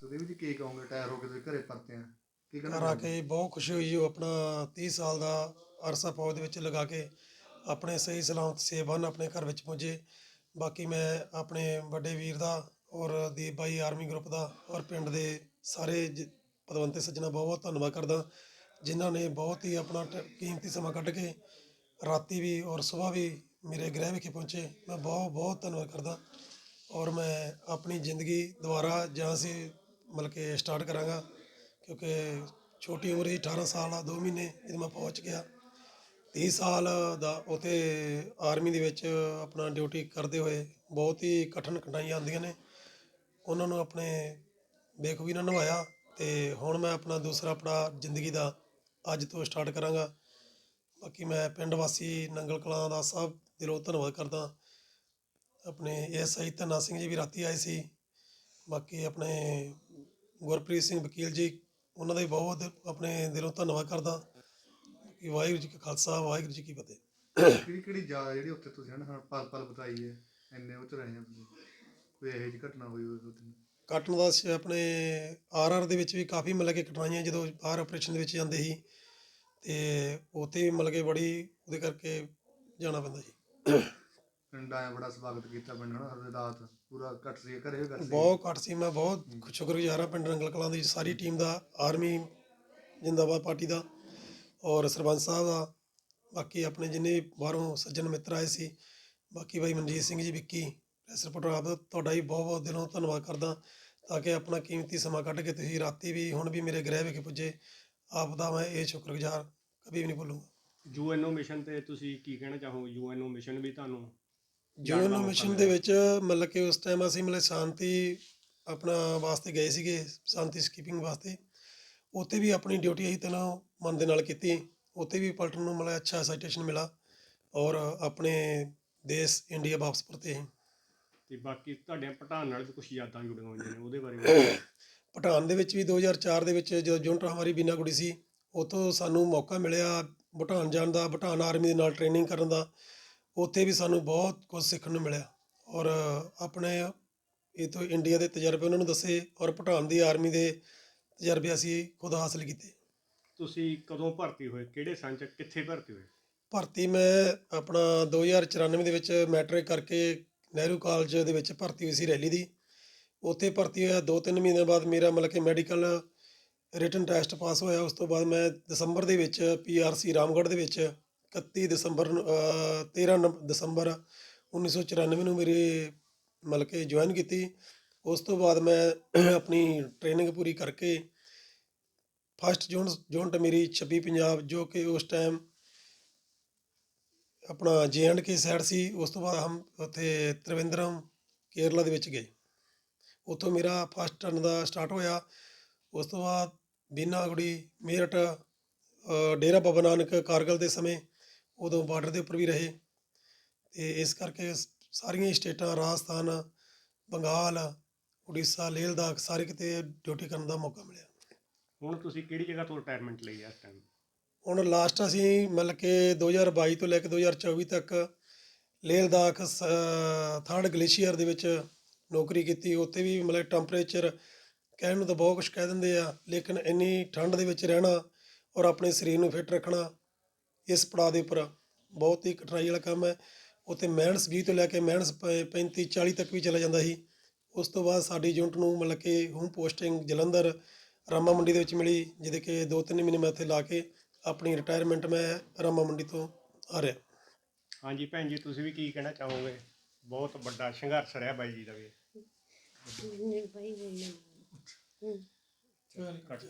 ਸੁਦੀਪ ਜੀ ਕੀ ਕਹੋਗੇ? ਟਾਇਰ ਹੋ ਕੇ ਤੁਸੀਂ ਘਰੇ ਪਰਤੇ ਆ। ਕੀ ਕਹਿਣਾ ਘਰ ਆ ਕੇ ਬਹੁਤ ਖੁਸ਼ੀ ਹੋਈ ਜੋ ਆਪਣਾ 30 ਸਾਲ ਦਾ ਅਰਸਾ ਫੌਜ ਦੇ ਵਿੱਚ ਲਗਾ ਕੇ ਆਪਣੇ ਸਹੀ ਸਲਾਮਤ ਸੇਵਾਨ ਆਪਣੇ ਘਰ ਵਿੱਚ ਪਹੁੰਚੇ। ਬਾਕੀ ਮੈਂ ਆਪਣੇ ਵੱਡੇ ਵੀਰ ਦਾ ਔਰ ਦੀਪ ਬਾਈ ਆਰਮੀ ਗਰੁੱਪ ਦਾ ਔਰ ਪਿੰਡ ਦੇ ਸਾਰੇ ਜ- ਪਦਵੰਤੇ ਸੱਜਣਾ ਬਹੁਤ ਬਹੁਤ ਧੰਨਵਾਦ ਕਰਦਾ। ਜਿਨ੍ਹਾਂ ਨੇ ਬਹੁਤ ਹੀ ਆਪਣਾ ਟ- ਕੀਮਤੀ ਸਮਾਂ ਕੱਢ ਕੇ ਰਾਤੀ ਵੀ ਔਰ ਸਵੇਰ ਵੀ ਮੇਰੇ ਗ੍ਰਹਿ ਵਿਖੇ ਪਹੁੰਚੇ। ਮੈਂ ਬਹੁਤ ਬਹੁਤ ਧੰਨਵਾਦ ਕਰਦਾ। ਔਰ ਮੈਂ ਆਪਣੀ ਜ਼ਿੰਦਗੀ ਦੁਬਾਰਾ ਜਾਂ ਅਸੀਂ ਮਤਲਬ ਕਿ ਸਟਾਰਟ ਕਰਾਂਗਾ। ਕਿਉਂਕਿ ਛੋਟੀ ਉਮਰ ਹੀ 18 ਸਾਲ ਆ 2 ਮਹੀਨੇ ਜਦੋਂ ਮੈਂ ਪਹੁੰਚ ਗਿਆ। 30 ਸਾਲ ਦਾ ਉਥੇ ਆਰਮੀ ਦੇ ਵਿੱਚ ਆਪਣਾ ਡਿਊਟੀ ਕਰਦੇ ਹੋਏ ਬਹੁਤ ਹੀ ਕਠਿਨ ਕਠਿਨਾਈਆਂ ਆਉਂਦੀਆਂ ਨੇ। ਉਹਨਾਂ ਨੂੰ ਆਪਣੇ ਬੇਖੂਬੀ ਨਾਲ ਨਿਭਾਇਆ ਤੇ ਹੁਣ ਮੈਂ ਆਪਣਾ ਦੂਸਰਾ ਪੜਾ ਜ਼ਿੰਦਗੀ ਦਾ ਅੱਜ ਤੋਂ ਸਟਾਰਟ ਕਰਾਂਗਾ। ਬਾਕੀ ਮੈਂ ਪਿੰਡ ਵਾਸੀ, ਨੰਗਲ ਕਲਾਂ ਦਾ ਸਭ ਦਿਲੋਂ ਧੰਨਵਾਦ ਕਰਦਾ। ਆਪਣੇ ਐਸਆਈ ਧੰਨਾ ਸਿੰਘ ਜੀ ਵੀ ਰਾਤੀ ਆਏ ਸੀ। ਬਾਕੀ ਆਪਣੇ ਗੁਰਪ੍ਰੀਤ ਸਿੰਘ ਵਕੀਲ ਜੀ ਉਹਨਾਂ ਦਾ ਵੀ ਬਹੁਤ ਆਪਣੇ ਦਿਲੋਂ ਧੰਨਵਾਦ ਕਰਦਾ। ਕਿ ਵਾਹਿਗੁਰੂ ਜੀ ਕਾ ਖਾਲਸਾ ਵਾਹਿਗੁਰੂ ਜੀ ਕੀ ਫਤਿਹ। ਕਿਹੜੀ ਕਿਹੜੀ ਜਗ੍ਹਾ ਜਿਹੜੀ ਉੱਥੇ ਤੁਸੀਂ ਹਨ ਹੁਣ ਪਲ ਪਲ ਬਤਾਈ ਹੈ ਇੰਨੇ ਉੱਚ ਰਹੇ ਆ ਤੁਸੀਂ। ਕੋਈ ਇਹੋ ਜਿਹੀ ਘਟਨਾ ਹੋਈ ਹੋਵੇ ਤੁਹਾਡੇ ਨਾਲ ਕੱਟਣ ਦਾ ਆਪਣੇ ਆਰਆਰ ਦੇ ਵਿੱਚ ਵੀ ਕਾਫੀ ਮਤਲਬ ਕਿ ਕਠਿਨਾਈਆਂ ਜਦੋਂ ਬਾਹਰ ਆਪਰੇਸ਼ਨ ਦੇ ਵਿੱਚ ਜਾਂਦੇ ਸੀ ਤੇ ਉੱਥੇ ਵੀ ਮਤਲਬ ਕਿ ਬੜੀ ਉਹਦੇ ਕਰਕੇ ਜਾਣਾ ਪੈਂਦਾ ਸੀ। ਪਿੰਡ ਆਇਆ, ਬੜਾ ਸਵਾਗਤ ਕੀਤਾ ਪਿੰਡ ਹਨਾ ਹਰ ਰਾਤ ਪੂਰਾ ਘੱਟ ਸੀ ਘਰੇ ਵੀ ਘੱਟ ਸੀ ਬਹੁਤ ਘੱਟ ਸੀ, ਮੈਂ ਬਹੁਤ ਸ਼ੁਕਰਗੁਜ਼ਾਰ ਹਾਂ ਪਿੰਡ ਰੰਗਲ ਕਲਾਂ ਦੀ, ਸਾਰੀ ਟੀਮ ਦਾ, ਆਰਮੀ, ਜਿੰਦਾਬਾਦ ਪਾਰਟੀ ਦਾ ਔਰ ਸਰਪੰਚ ਸਾਹਿਬ ਦਾ, ਬਾਕੀ ਆਪਣੇ ਜਿੰਨੇ ਬਾਹਰੋਂ ਸੱਜਣ ਮਿੱਤਰ ਆਏ ਸੀ, ਬਾਕੀ ਬਾਈ ਮਨਜੀਤ ਸਿੰਘ ਜੀ, ਵਿੱਕੀ ਪ੍ਰੈਸ ਰਿਪੋਰਟਰ ਆਪ ਦਾ, ਤੁਹਾਡਾ ਹੀ ਬਹੁਤ ਬਹੁਤ ਦਿਲੋਂ ਧੰਨਵਾਦ ਕਰਦਾ, ਤਾਂ ਕਿ ਆਪਣਾ ਕੀਮਤੀ ਸਮਾਂ ਕੱਢ ਕੇ ਤੁਸੀਂ ਰਾਤੀ ਵੀ ਹੁਣ ਵੀ ਮੇਰੇ ਗ੍ਰਹਿ ਵਿਖੇ ਪੁੱਜੇ, ਆਪ ਦਾ ਮੈਂ ਇਹ ਸ਼ੁਕਰਗੁਜ਼ਾਰ ਕਦੇ ਵੀ ਨਹੀਂ ਭੁੱਲੂੰਗਾ। ਯੂਐਨਓ ਮਿਸ਼ਨ ਤੇ ਤੁਸੀਂ ਕੀ ਕਹਿਣਾ ਚਾਹੋਗੇ? ਯੂਐਨਓ ਮਿਸ਼ਨ ਵੀ ਤੁਹਾਨੂੰ ਜਾਣ ਦਾ ਮੌਕਾ ਮਿਸ਼ਨ ਦੇ ਵਿੱਚ ਮਤਲਬ ਕਿ ਉਸ ਟਾਈਮ ਅਸੀਂ ਮਤਲਬ ਸ਼ਾਂਤੀ ਆਪਣਾ ਵਾਸਤੇ ਗਏ ਸੀਗੇ ਸ਼ਾਂਤੀ ਸਕੀਪਿੰਗ ਵਾਸਤੇ। ਉੱਥੇ ਵੀ ਆਪਣੀ ਡਿਊਟੀ ਅਸੀਂ ਤੈਨਾਂ ਮਨ ਦੇ ਨਾਲ ਕੀਤੀ। ਉੱਥੇ ਵੀ ਪਲਟਨ ਨੂੰ ਮਤਲਬ ਅੱਛਾ ਸਾਈਟੇਸ਼ਨ ਮਿਲਾ ਔਰ ਆਪਣੇ ਦੇਸ਼ ਇੰਡੀਆ ਵਾਪਸ ਪਰਤੇ ਅਸੀਂ। ਤੇ ਬਾਕੀ ਤੁਹਾਡੇ ਪਠਾਨ ਨਾਲ ਵੀ ਕੁਝ ਯਾਦਾਂ ਜੁੜੀਆਂ ਹੋਈਆਂ ਨੇ ਉਹਦੇ ਬਾਰੇ ਵੀ ਭੂਟਾਨ ਦੇ ਵਿੱਚ ਵੀ 2004 ਦੇ ਵਿੱਚ ਜਦੋਂ ਯੂਨਿਟ ਹਮਾਰੀ ਬੀਨਾ ਗੁੜੀ ਸੀ ਉੱਥੋਂ ਸਾਨੂੰ ਮੌਕਾ ਮਿਲਿਆ ਭੂਟਾਨ ਜਾਣ ਦਾ ਭੂਟਾਨ ਆਰਮੀ ਦੇ ਨਾਲ ਟ੍ਰੇਨਿੰਗ ਕਰਨ ਦਾ ਉੱਥੇ ਵੀ ਸਾਨੂੰ ਬਹੁਤ ਕੁਝ ਸਿੱਖਣ ਨੂੰ ਮਿਲਿਆ। ਔਰ ਆਪਣੇ ਇਹ ਤੋਂ ਇੰਡੀਆ ਦੇ ਤਜਰਬੇ ਉਹਨਾਂ ਨੂੰ ਦੱਸੇ ਔਰ ਭੂਟਾਨ ਦੀ ਆਰਮੀ ਦੇ ਤਜਰਬੇ ਅਸੀਂ ਖੁਦ ਹਾਸਲ ਕੀਤੇ। ਤੁਸੀਂ ਕਦੋਂ ਭਰਤੀ ਹੋਏ? ਕਿਹੜੇ ਸੰਨ ਚ ਕਿੱਥੇ ਭਰਤੀ ਹੋਏ? ਭਰਤੀ ਮੈਂ ਆਪਣਾ 2094 ਦੇ ਵਿੱਚ ਮੈਟ੍ਰਿਕ ਕਰਕੇ ਨਹਿਰੂ ਕਾਲਜ ਦੇ ਵਿੱਚ ਭਰਤੀ ਹੋਈ ਸੀ ਰੈਲੀ ਦੀ। ਉੱਥੇ ਭਰਤੀ ਹੋਇਆ 2-3 ਮਹੀਨੇ ਬਾਅਦ ਮੇਰਾ ਮਤਲਬ ਕਿ ਮੈਡੀਕਲ ਰਿਟਨ ਟੈਸਟ ਪਾਸ ਹੋਇਆ ਉਸ ਤੋਂ ਬਾਅਦ ਮੈਂ ਦਸੰਬਰ ਦੇ ਵਿੱਚ ਪੀਆਰਸੀ ਰਾਮਗੜ੍ਹ ਦੇ ਵਿੱਚ 31 ਦਸੰਬਰ ਨੂੰ, ਅਹ, 13 ਨਵ- ਦਸੰਬਰ 1994 ਨੂੰ ਮੇਰੇ ਮਤਲਬ ਕਿ ਜੁਆਇਨ ਕੀਤੀ। ਉਸ ਤੋਂ ਬਾਅਦ ਮੈਂ ਆਪਣੀ ਟ੍ਰੇਨਿੰਗ ਪੂਰੀ ਕਰਕੇ ਫਸਟ ਜੂਨ ਜੂਨਟ ਮੇਰੀ 26 ਪੰਜਾਬ ਜੋ ਕਿ ਉਸ ਟਾਈਮ ਆਪਣਾ ਜੇ ਐਂਡ ਕੇ ਸਾਈਡ ਸੀ ਉਸ ਤੋਂ ਬਾਅਦ ਹਮ ਉੱਥੇ ਤ੍ਰਿਵੇਂਦਰਮ ਕੇਰਲਾ ਦੇ ਵਿੱਚ ਗਏ। ਉੱਥੋਂ ਮੇਰਾ ਫਸਟ ਟਰਨ ਦਾ ਸਟਾਰਟ ਹੋਇਆ। ਉਸ ਤੋਂ ਬਾਅਦ ਬੀਨਾਗੁੜੀ ਮੇਰਠ ਅ, ਡੇਰਾ ਬਾਬਾ ਨਾਨਕ ਕਾਰਗਲ ਦੇ ਸਮੇਂ ਉਦੋਂ ਬਾਰਡਰ ਦੇ ਉੱਪਰ ਵੀ ਰਹੇ ਤੇ ਇਸ ਕਰਕੇ ਸਾਰੀਆਂ ਸਟੇਟਾਂ ਰਾਜਸਥਾਨ ਬੰਗਾਲ ਉੜੀਸਾ ਲੇਹ ਲਦਾਖ ਸਾਰੇ ਕਿਤੇ ਡਿਊਟੀ ਕਰਨ ਦਾ ਮੌਕਾ ਮਿਲਿਆ। ਹੁਣ ਤੁਸੀਂ ਕਿਹੜੀ ਜਗ੍ਹਾ ਤੋਂ ਰਿਟਾਇਰਮੈਂਟ ਲਈ ਇਸ ਟਾਈਮ ਹੁਣ ਲਾਸਟ ਅਸੀਂ ਮਤਲਬ ਕਿ 2022 ਤੋਂ ਲੈ ਕੇ 2024 ਤੱਕ ਲੇਹ ਲਦਾਖ ਥਰਡ ਗਲੇਸ਼ੀਅਰ ਦੇ ਵਿੱਚ ਨੌਕਰੀ ਕੀਤੀ। ਉੱਥੇ ਵੀ ਮਤਲਬ ਟੈਂਪਰੇਚਰ ਕਹਿਣ ਨੂੰ ਤਾਂ ਬਹੁਤ ਕੁਝ ਕਹਿ ਦਿੰਦੇ ਆ ਲੇਕਿਨ ਇੰਨੀ ਠੰਡ ਦੇ ਵਿੱਚ ਰਹਿਣਾ ਔਰ ਆਪਣੇ ਸਰੀਰ ਨੂੰ ਫਿੱਟ ਰੱਖਣਾ ਇਸ ਪੜਾਅ ਦੇ ਉੱਪਰ ਬਹੁਤ ਹੀ ਕਠਿਨਾਈ ਵਾਲਾ ਕੰਮ ਹੈ। ਉੱਥੇ ਮੈਨਸ 20 ਤੋਂ ਲੈ ਕੇ ਮੈਨਸ 35 40 ਤੱਕ ਵੀ ਚਲਾ ਜਾਂਦਾ ਸੀ। ਉਸ ਤੋਂ ਬਾਅਦ ਸਾਡੀ ਯੂਨਿਟ ਨੂੰ ਮਤਲਬ ਕਿ ਹੋਮ ਪੋਸਟਿੰਗ ਜਲੰਧਰ ਰਾਮਾ ਮੰਡੀ ਦੇ ਵਿੱਚ ਮਿਲੀ ਜਿਹਦੇ ਕਿ 2-3 ਮਹੀਨੇ ਮੈਂ ਉੱਥੇ ਲਾ ਕੇ ਆਪਣੀ ਰਿਟਾਇਰਮੈਂਟ ਮੈਂ ਰਾਮਾ ਮੰਡੀ ਤੋਂ ਆ ਰਿਹਾ। ਹਾਂਜੀ ਭੈਣ ਜੀ ਤੁਸੀਂ ਵੀ ਕੀ ਕਹਿਣਾ ਚਾਹੋਗੇ? ਬਹੁਤ ਵੱਡਾ ਸੰਘਰਸ਼ ਰਿਹਾ ਬਾਈ ਜੀ ਦਾ ਵੀ। ਨਹੀਂ। ਭਾਈ ਬੋਲਣਾ ਹੂੰ ਕੱਟ